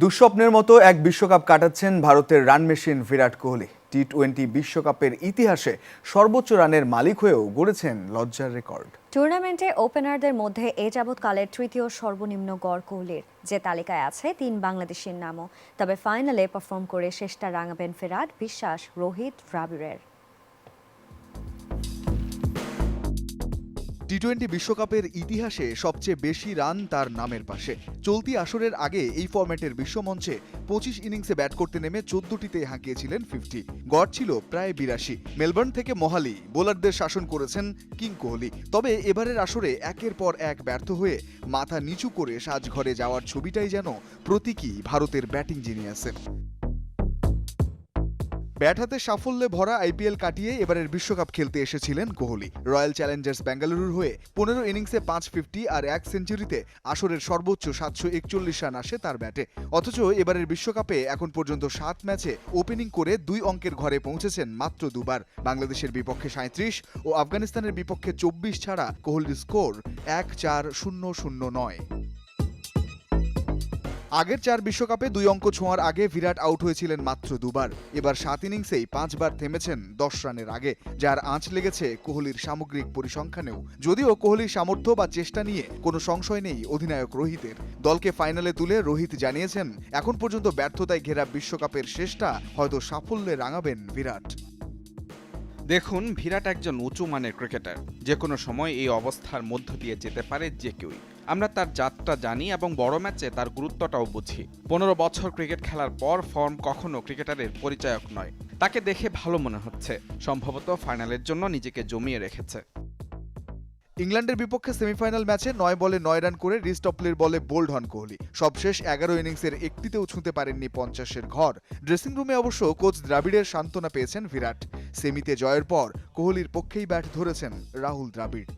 দুঃস্বপ্নের মতো এক বিশ্বকাপ কাটাচ্ছেন ভারতের run machine Virat Kohli. T twenty বিশ্বকাপের ইতিহাসে সর্বোচ্চ রানের মালিক হয়েও গড়েছেন লজ্জার রেকর্ড। টুর্নামেন্টে ওপেনারদের মধ্যে এ যাবৎকালের তৃতীয় সর্বনিম্ন গড় কোহলির যে তালিকায় আছে, তিন বাংলাদেশের নামও। তবে ফাইনালে পারফর্ম করে শেষটা রাঙাবেন ফেরাট বিশ্বাস, রোহিত দ্রাবিড়ের টি টোয়েন্টি বিশ্বকাপের ইতিহাসে সবচেয়ে বেশি রান তার নামের পাশে। চলতি আসরের আগে এই ফরম্যাটের বিশ্বমঞ্চে পঁচিশ ইনিংসে ব্যাট করতে নেমে চোদ্দটিতে হাঁকিয়েছিলেন ফিফটি। গড় ছিল প্রায় বিরাশি। মেলবোর্ন থেকে মোহালি, বোলারদের শাসন করেছেন কিং কোহলি। তবে এবারের আসরে একের পর এক ব্যর্থ হয়ে মাথা নিচু করে সাজঘরে যাওয়ার ছবিটাই যেন প্রতীকী ভারতের ব্যাটিং জিনিয়াসের। ব্যাট হাতে সাফল্যে ভরা আইপিএল কাটিয়ে এবারের বিশ্বকাপ খেলতে এসেছিলেন কোহলি। রয়্যাল চ্যালেঞ্জার্স বেঙ্গালুরুর হয়ে পনেরো ইনিংসে পাঁচ ফিফটি আর এক সেঞ্চুরিতে আসরের সর্বোচ্চ সাতশো একচল্লিশ রান আসে তার ব্যাটে। অথচ এবারের বিশ্বকাপে এখন পর্যন্ত সাত ম্যাচে ওপেনিং করে দুই অঙ্কের ঘরে পৌঁছেছেন মাত্র দুবার। বাংলাদেশের বিপক্ষে সাঁত্রিশ ও আফগানিস্তানের বিপক্ষে চব্বিশ ছাড়া কোহলির স্কোর এক চার শূন্য শূন্য নয়। আগের চার বিশ্বকাপে দুই অঙ্ক ছোঁয়ার আগে বিরাট আউট হয়েছিলেন মাত্র দুবার। এবার সাত ইনিংসেই পাঁচবার থেমেছেন দশ রানের আগে, যার আঁচ লেগেছে কোহলির সামগ্রিক পরিসংখ্যানেও। যদিও কোহলির সামর্থ্য বা চেষ্টা নিয়ে কোনো সংশয় নেই অধিনায়ক রোহিতের। দলকে ফাইনালে তুলে রোহিত জানিয়েছেন, এখন পর্যন্ত ব্যর্থতায় ঘেরা বিশ্বকাপের শেষটা হয়তো সাফল্যে রাঙাবেন বিরাট দেখুন বিরাট একজন উঁচু মানের ক্রিকেটার। যে কোনো সময় এই অবস্থার মধ্য দিয়ে যেতে পারে যে কেউই। আমরা তার যাত্রা জানি এবং বড় ম্যাচে তার গুরুত্বটাও বুঝি। পনেরো বছর ক্রিকেট খেলার পর ফর্ম কখনো ক্রিকেটারের পরিচায়ক নয়। তাকে দেখে ভালো মনে হচ্ছে। সম্ভবত ফাইনালের জন্য নিজেকে জমিয়ে রেখেছে। ইংল্যান্ডের বিপক্ষে সেমিফাইনাল ম্যাচে নয় বলে নয় রান করে রিস্টপলের বলে বোল্ড হন কোহলি। সবশেষ এগারো ইনিংসের একটিতেও ছুঁতে পারেননি পঞ্চাশের ঘর। ড্রেসিং রুমে অবশ্য কোচ দ্রাবিড়ের সান্ত্বনা পেয়েছেন বিরাট। সেমিতে জয়ের পর কোহলির পক্ষেই ব্যাট ধরেছেন রাহুল দ্রাবিড়।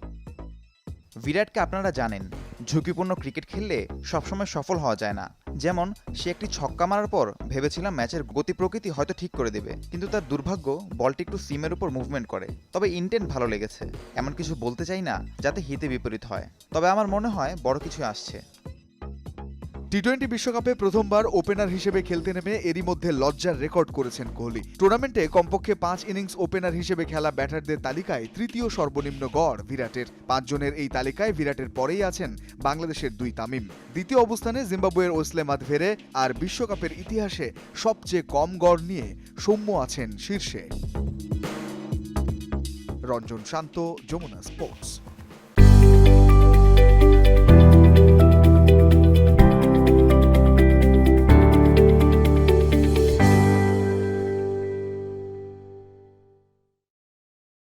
বিরাটকে আপনারা জানেন ঝুঁকিপূর্ণ ক্রিকেট খেললে সবসময় সফল হওয়া যায় না। যেমন, সে একটি ছক্কা মারার পর ভেবেছিলাম ম্যাচের গতি প্রকৃতি হয়তো ঠিক করে দেবে, কিন্তু তার দুর্ভাগ্য বলটি একটু সিমের উপর মুভমেন্ট করে। তবে ইন্টেন্ট ভালো লেগেছে, এমন কিছু বলতে চাই না যাতে হিতে বিপরীত হয়। তবে আমার মনে হয় বড় কিছু আসছে। টি টোয়েন্টি বিশ্বকাপে প্রথমবার ওপেনার হিসেবে খেলতে নেমে এরই মধ্যে লজ্জার রেকর্ড করেছেন কোহলি। টুর্নামেন্টে কমপক্ষে পাঁচ ইনিংস ওপেনার হিসেবে খেলা ব্যাটারদের তালিকায় তৃতীয় সর্বনিম্ন গড় বিরাটের পাঁচজনের এই তালিকায় বিরাটের পরেই আছেন বাংলাদেশের দুই তামিম। দ্বিতীয় অবস্থানে জিম্বাবুয়ের ওসলে মাদভেরে আর বিশ্বকাপের ইতিহাসে সবচেয়ে কম গড় নিয়ে সৌম্য আছেন শীর্ষে। রঞ্জন শান্ত, যমুনা স্পোর্টস।